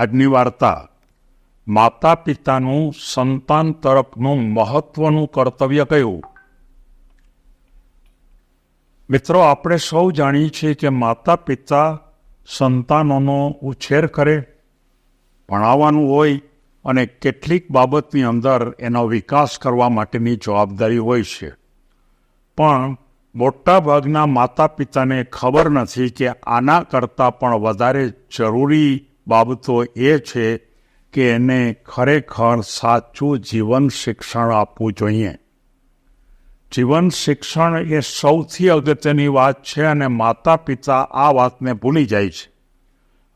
આજની વાર્તા માતા પિતાનું સંતાન તરફનું મહત્વનું કર્તવ્ય કયું? મિત્રો, આપણે સૌ જાણીએ છીએ કે માતા પિતા સંતાનોનો ઉછેર કરે, ભણાવવાનું હોય અને કેટલીક બાબતની અંદર એનો વિકાસ કરવા માટેની જવાબદારી હોય છે. પણ મોટાભાગના માતા પિતાને ખબર નથી કે આના કરતાં પણ વધારે જરૂરી બાબતો એ છે કે એને ખરેખર સાચું જીવન શિક્ષણ આપવું જોઈએ. જીવન શિક્ષણ એ સૌથી અગત્યની વાત છે અને માતા પિતા આ વાતને ભૂલી જાય છે.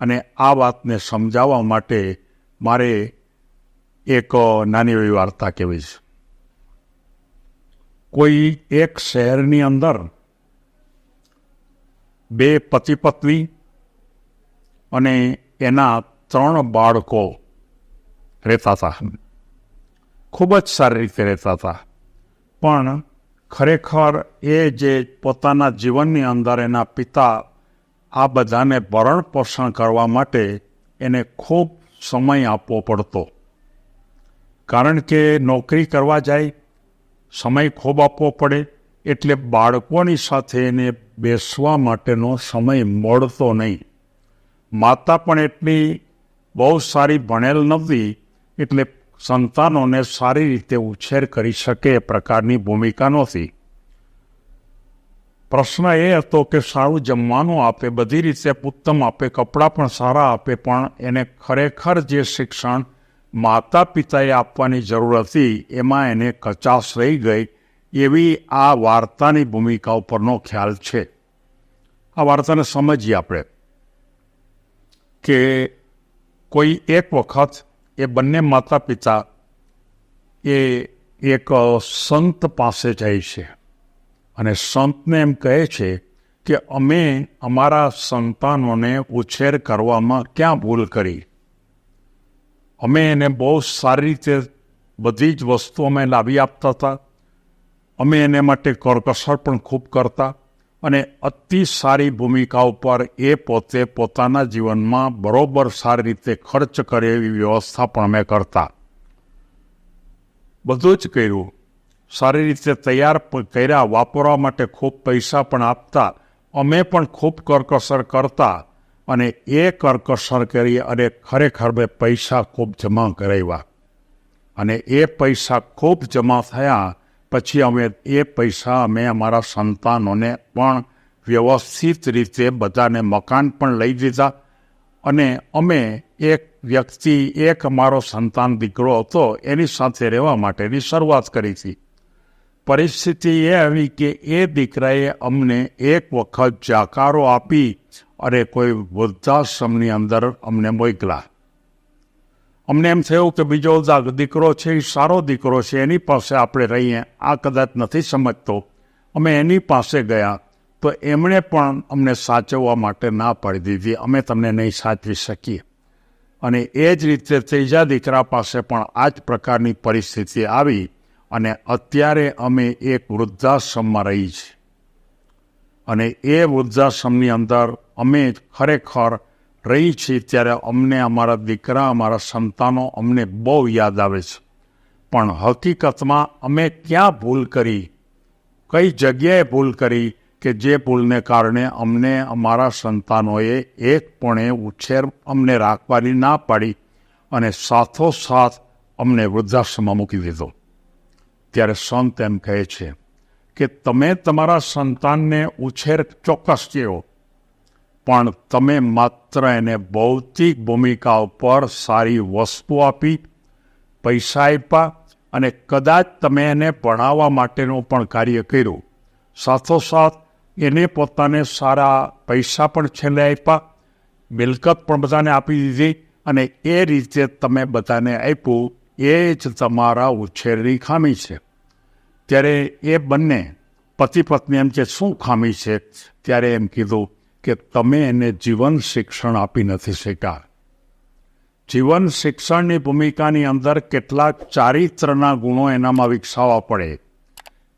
અને આ વાતને સમજાવવા માટે મારે એક નાની એવી વાર્તા કહેવી છે. કોઈ એક શહેરની અંદર બે પતિ પત્ની અને એના ત્રણ બાળકો રહેતા હતા. ખૂબ જ સારી રીતે રહેતા હતા. પણ ખરેખર એ જે પોતાના જીવનની અંદર એના પિતા આ બધાને ભરણ પોષણ કરવા માટે એને ખૂબ સમય આપવો પડતો. કારણ કે નોકરી કરવા જાય, સમય ખૂબ આપવો પડે, એટલે બાળકોની સાથે એને બેસવા માટેનો સમય મળતો નહીં. માતા પણ એટલી બહુ સારી ભણેલ નહોતી, એટલે સંતાનોને સારી રીતે ઉછેર કરી શકે એ પ્રકારની ભૂમિકા નહોતી. પ્રશ્ન એ હતો કે સારું જમવાનું આપે, બધી રીતે ઉત્તમ આપે, કપડાં પણ સારા આપે, પણ એને ખરેખર જે શિક્ષણ માતા પિતાએ આપવાની જરૂર હતી, એમાં એને કચાશ રહી ગઈ એવી આ વાર્તાની ભૂમિકા ઉપરનો ખ્યાલ છે. આ વાર્તાને સમજીએ આપણે. કે કોઈ એક વખત એ બંને માતા પિતા એ એક સંત પાસે જાય છે. અને સંતને એમ કહે છે કે અમે અમારા સંતાનોને ઉછેર કરવામાં ક્યાં ભૂલ કરી? અમે એને બહુ સારી રીતે બધી જ વસ્તુ અમે લાવી આપતા હતા. અમે એને માટે કરકસર પણ ખૂબ કરતા. અને અતિ સારી ભૂમિકા ઉપર એ પોતે પોતાના જીવનમાં બરોબર સારી રીતે ખર્ચ કરે એવી વ્યવસ્થા પણ અમે કરતા. બધું જ કર્યું. સારી રીતે તૈયાર કર્યા, વાપરવા માટે ખૂબ પૈસા પણ આપતા. અમે પણ ખૂબ કરકસર કરતા અને એ કરકસર કરી અને ખરેખર મેં પૈસા ખૂબ જમા કરાવ્યા. અને એ પૈસા ખૂબ જમા થયા પછી અમે એ પૈસા અમે અમારા સંતાનોને પણ વ્યવસ્થિત રીતે બધાને મકાન પણ લઈ દીધા અને અમે એક વ્યક્તિ, એક અમારો સંતાન દીકરો હતો, એની સાથે રહેવા માટેની શરૂઆત કરી હતી. પરિસ્થિતિ એ આવી કે એ દીકરાએ અમને એક વખત જાકારો આપી અને કોઈ વૃદ્ધાશ્રમની અંદર અમને મોકલા અમને એમ થયું કે બીજો દીકરો છે એ સારો દીકરો છે, એની પાસે આપણે રહીએ. આ કદાચ નથી સમજતો. અમે એની પાસે ગયા તો એમણે પણ અમને સાચવવા માટે ના પાડી દીધી. અમે તમને નહીં સાચવી શકીએ. અને એ જ રીતે ત્રીજા દીકરા પાસે પણ આ જ પ્રકારની પરિસ્થિતિ આવી અને અત્યારે અમે એક વૃદ્ધાશ્રમમાં રહી છીએ અને એ વૃદ્ધાશ્રમની અંદર અમે ખરેખર રહી છે ત્યારે અમને અમારા દીકરા, અમારા સંતાનો અમને બહુ યાદ આવે છે. પણ હકીકતમાં અમે ક્યાં ભૂલ કરી? કઈ જગ્યાએ ભૂલ કરી કે જે ભૂલને કારણે અમને અમારા સંતાનોએ એકપણે ઉછેર અમને રાખવાની ના પાડી અને સાથોસાથ અમને વૃદ્ધાશ્રમમાં મૂકી દીધો. ત્યારે સંત એમ કહે છે કે તમે તમારા સંતાનને ઉછેર ચોક્કસ કર્યો પણ તમે માત્ર એને ભૌતિક ભૂમિકા ઉપર સારી વસ્તુ આપી, પૈસા આપ્યા અને કદાચ તમે એને ભણાવવા માટેનું પણ કાર્ય કર્યું. સાથોસાથ એને પોતાને સારા પૈસા પણ છેલ્લે આપ્યા, મિલકત પણ બધાને આપી દીધી અને એ રીતે તમે બધાને આપ્યું, એ જ તમારા ઉછેરની ખામી છે. ત્યારે એ બંને પતિ પત્ની એમ કે, શું ખામી છે? ત્યારે એમ કીધું કે તમે એને જીવન શિક્ષણ આપી નથી શક્યા. જીવન શિક્ષણની ભૂમિકાની અંદર કેટલાક ચારિત્રના ગુણો એનામાં વિકસાવવા પડે.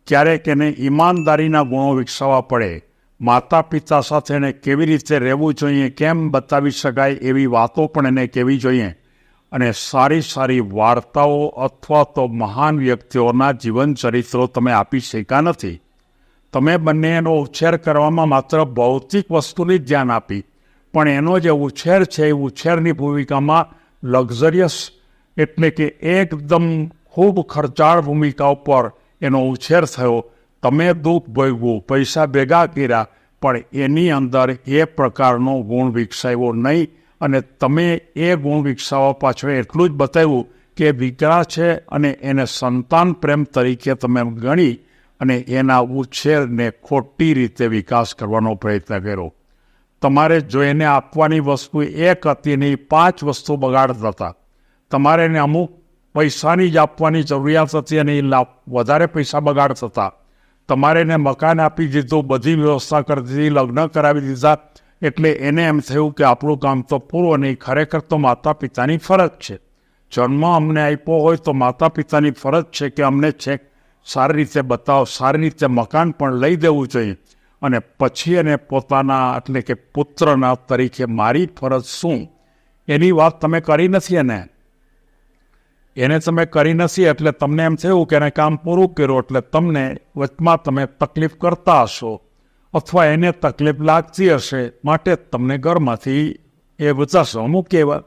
ક્યારેક એને ઈમાનદારીના ગુણો વિકસાવવા પડે. માતા પિતા સાથે એને કેવી રીતે રહેવું જોઈએ, કેમ બતાવી શકાય એવી વાતો પણ એને કહેવી જોઈએ. અને સારી સારી વાર્તાઓ અથવા તો મહાન વ્યક્તિઓના જીવન ચરિત્રો તમે આપી શક્યા નથી. તમે બંને એનો ઉછેર કરવામાં માત્ર ભૌતિક વસ્તુની જ ધ્યાન આપી, પણ એનો જે ઉછેર છે એ ઉછેરની ભૂમિકામાં લક્ઝરિયસ એટલે કે એકદમ ખૂબ ખર્ચાળ ભૂમિકા ઉપર એનો ઉછેર થયો. તમે દુઃખ ભોગવું, પૈસા ભેગા કર્યા, પણ એની અંદર એ પ્રકારનો ગુણ વિકસાવ્યો નહીં. અને તમે એ ગુણ વિકસાવવા પાછળ એટલું જ બતાવ્યું કે દીકરા છે અને એને સંતાન પ્રેમ તરીકે તમે ગણી અને એના ઉછેરને ખોટી રીતે વિકાસ કરવાનો પ્રયત્ન કર્યો. તમારે જો એને આપવાની વસ્તુ એક હતી નહીં પાંચ વસ્તુ બગાડતા હતા, તમારે એને અમુક પૈસાની જ આપવાની જરૂરિયાત હતી અને એ વધારે પૈસા બગાડતા હતા. તમારે એને મકાન આપી દીધું, બધી વ્યવસ્થા કરી દીધી, લગ્ન કરાવી દીધા, એટલે એને એમ થયું કે આપણું કામ તો પૂરું નહીં ખરેખર તો માતા પિતાની ફરજ છે. જન્મ અમને આપ્યો હોય તો માતા પિતાની ફરજ છે કે અમને છેક સારી રીતે બતાવો, સારી રીતે મકાન પણ લઈ દેવું જોઈએ અને પછી એને પોતાના, એટલે કે પુત્રના તરીકે મારી ફરજ શું? એની વાત તમે કરી નથી એને. એને તમે કરી નથી એટલે તમને એમ થયું કે એને કામ પૂરું કર્યું એટલે તમને વચમાં તમે તકલીફ કરતા હશો અથવા એને તકલીફ લાગતી હશે માટે તમને ઘરમાંથી એ વચાશો અમુક કહેવા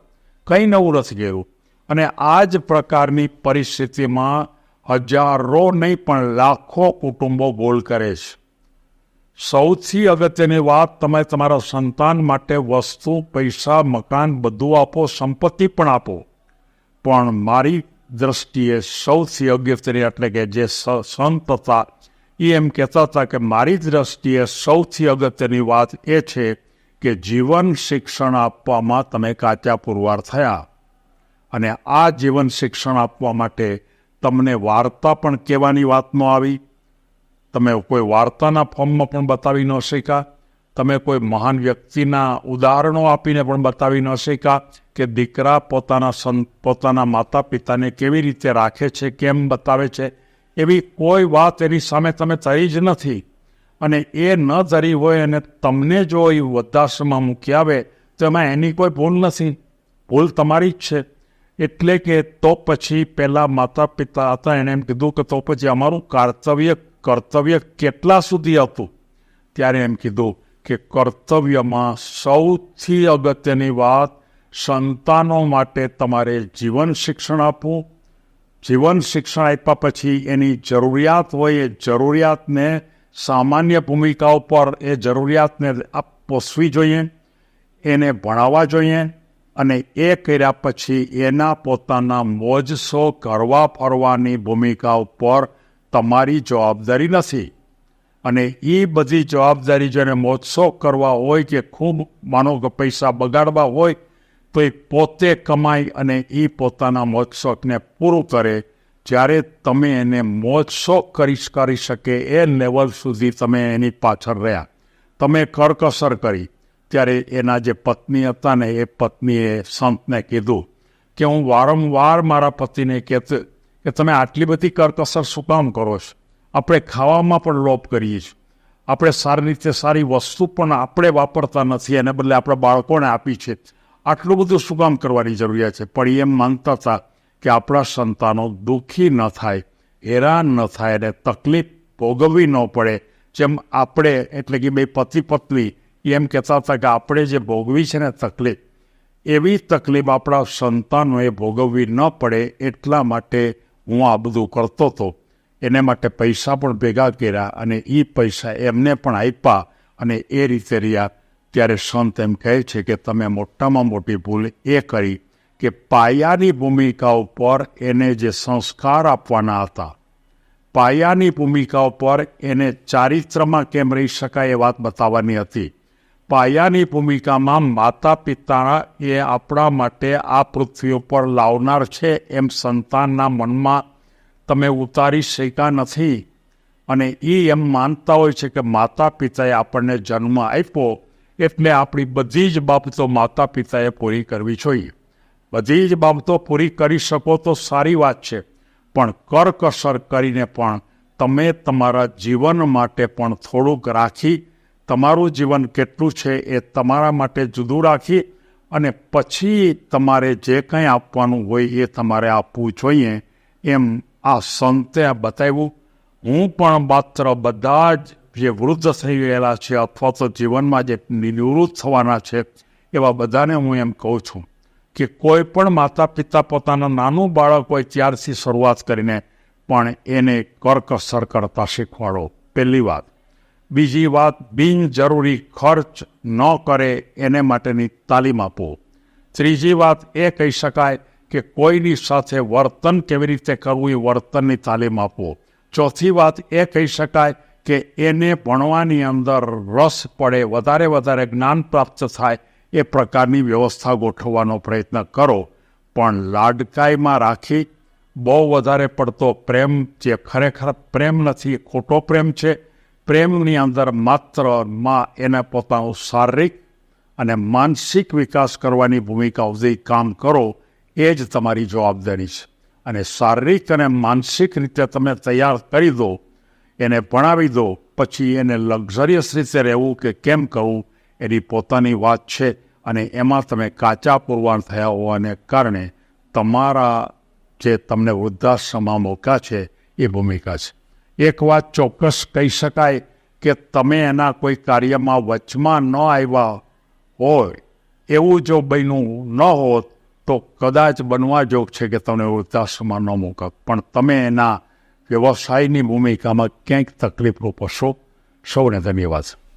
કંઈ નવું નથી ગયું અને આ જ પ્રકારની પરિસ્થિતિમાં હજારો નહીં, પણ લાખો કુટુંબો બોલ કરે છે. સૌથી અગત્યની વાત, તમે તમારા સંતાન માટે વસ્તુ, પૈસા, મકાન બધું આપો, સંપત્તિ પણ આપો. પણ મારી દ્રષ્ટિએ સૌથી અગત્યની એટલે કે જે સંત હતા, એ એમ કહેતા હતા કે મારી દ્રષ્ટિએ સૌથી અગત્યની વાત એ છે કે જીવન શિક્ષણ આપવામાં તમે કાચા પુરવાર થયા. અને આ જીવન શિક્ષણ આપવા માટે તમને વાર્તા પણ કહેવાની વાત ન આવી. તમે કોઈ વાર્તાના ફોર્મમાં પણ બતાવી ન શક્યા. તમે કોઈ મહાન વ્યક્તિના ઉદાહરણો આપીને પણ બતાવી ન શક્યા કે દીકરા પોતાના સં, પોતાના માતા પિતાને કેવી રીતે રાખે છે, કેમ બતાવે છે. એવી કોઈ વાત એની સામે તમે તરી જ નથી. અને એ ન ધરી હોય અને તમને જો એ વૃદ્ધાશ્રમમાં મૂકી આવે તો એમાં એની કોઈ ભૂલ નથી. ભૂલ તમારી જ છે. એટલે કે તો પછી પહેલાં માતા પિતા હતા, એણે એમ કીધું કે તો પછી અમારું કર્તવ્ય કર્તવ્ય કેટલા સુધી હતું? ત્યારે એમ કીધું કે કર્તવ્યમાં સૌથી અગત્યની વાત સંતાનો માટે તમારે જીવન શિક્ષણ આપવું. જીવન શિક્ષણ આપ્યા પછી એની જરૂરિયાત હોય એ જરૂરિયાતને સામાન્ય ભૂમિકાઓ પર એ જરૂરિયાતને પોષવી જોઈએ, એને ભણાવવા જોઈએ અને એ કર્યા પછી એના પોતાના મોજસો કરવા ફરવાની ભૂમિકા ઉપર તમારી જવાબદારી નથી. અને એ બધી જવાબદારી જેને મોજસો કરવા હોય કે ખૂબ માનો કે પૈસા બગાડવા હોય, તો એ પોતે કમાઈ અને એ પોતાના મોજશોખને પૂરું કરે. જ્યારે તમે એને મોજશોખ કરી કરી શકે એ લેવલ સુધી તમે એની પાછળ રહ્યા. તમે કરકસર કરી. ત્યારે એના જે પત્ની હતા ને, એ પત્નીએ સંતને કીધું કે હું વારંવાર મારા પતિને કહેતો કે તમે આટલી બધી કરકસર શું કામ કરો છો? આપણે ખાવામાં પણ લોપ કરીએ છીએ. આપણે સારી રીતે સારી વસ્તુ પણ આપણે વાપરતા નથી, એને બદલે આપણે બાળકોને આપી છે. આટલું બધું શું કામ કરવાની જરૂરિયાત છે? પણ એમ માનતા હતા કે આપણા સંતાનો દુઃખી ન થાય, હેરાન ન થાય અને તકલીફ ભોગવવી ન પડે. જેમ આપણે, એટલે કે બે પતિ પત્ની એમ કહેતા હતા કે આપણે જે ભોગવી છે ને તકલીફ, એવી તકલીફ આપણા સંતાનોએ ભોગવવી ન પડે એટલા માટે હું આ બધું કરતો હતો. એને માટે પૈસા પણ ભેગા કર્યા અને એ પૈસા એમને પણ આપ્યા અને એ રીતે રહ્યા. ત્યારે સંત એમ કહે છે કે તમે મોટામાં મોટી ભૂલ એ કરી કે પાયાની ભૂમિકા ઉપર એને જે સંસ્કાર આપવાના હતા. પાયાની ભૂમિકા ઉપર એને ચારિત્રમાં કેમ રહી શકાય એ વાત બતાવવાની હતી. પાયાની ભૂમિકામાં માતા પિતા એ આપણા માટે આ પૃથ્વી ઉપર લાવનાર છે એમ સંતાનના મનમાં તમે ઉતારી શક્યા નથી. અને એ એમ માનતા હોય છે કે માતા પિતાએ આપણને જન્મ આપ્યો એટલે આપણી બધી જ બાબતો માતા પિતાએ પૂરી કરવી જોઈએ. બધી જ બાબતો પૂરી કરી શકો તો સારી વાત છે, પણ કરકસર કરીને પણ તમે તમારા જીવન માટે પણ થોડુંક રાખી તમારું જીવન કેટલું છે એ તમારા માટે જુદું રાખી અને પછી તમારે જે કંઈ આપવાનું હોય એ તમારે આપવું જોઈએ એમ આ સંતે બતાવ્યું. હું પણ માત્ર બધા જ જે વૃદ્ધ થઈ ગયેલા છે અથવા તો જીવનમાં જે નિવૃત્ત થવાના છે એવા બધાને હું એમ કહું છું કે કોઈ પણ માતા પિતા પોતાના નાનું બાળક હોય ત્યારથી શરૂઆત કરીને પણ એને કરકસર કરતા શીખવાડો. પહેલી વાત. બીજી વાત, બિનજરૂરી ખર્ચ ન કરે એને માટેની તાલીમ આપો. ત્રીજી વાત એ કહી શકાય કે કોઈની સાથે વર્તન કેવી રીતે કરવું એ વર્તનની તાલીમ આપો. ચોથી વાત એ કહી શકાય કે એને ભણવાની અંદર રસ પડે, વધારે વધારે જ્ઞાન પ્રાપ્ત થાય, એ પ્રકારની વ્યવસ્થા ગોઠવવાનો પ્રયત્ન કરો. પણ લાડકાઈમાં રાખી બહુ વધારે પડતો પ્રેમ જે ખરેખર પ્રેમ નથી ખોટો પ્રેમ છે પ્રેમની અંદર માત્રમાં એને પોતાનું શારીરિક અને માનસિક વિકાસ કરવાની ભૂમિકા સુધી કામ કરો, એ જ તમારી જવાબદારી છે. અને શારીરિક અને માનસિક રીતે તમે તૈયાર કરી દો, એને ભણાવી દો, પછી એને લક્ઝરિયસ રીતે રહેવું કે કેમ કરવું, એની પોતાની વાત છે અને એમાં તમે કાચા પુરવાણ થયા હોવાને કારણે તમારા જે તમને વૃદ્ધાશ્રમમાં મોકા છે, એ ભૂમિકા છે. એક વાત ચોક્કસ કહી શકાય કે તમે એના કોઈ કાર્યમાં વચમાં ન આવ્યા હોય. એવું જો બન્યું ન હોત, તો કદાચ બનવા જોગ છે કે તમને વૃદ્ધાશ્રમમાં ન મૂકો પણ તમે એના વ્યવસાયની ભૂમિકામાં ક્યાંક તકલીફરૂપ હશો. સૌને ધન્યવાદ.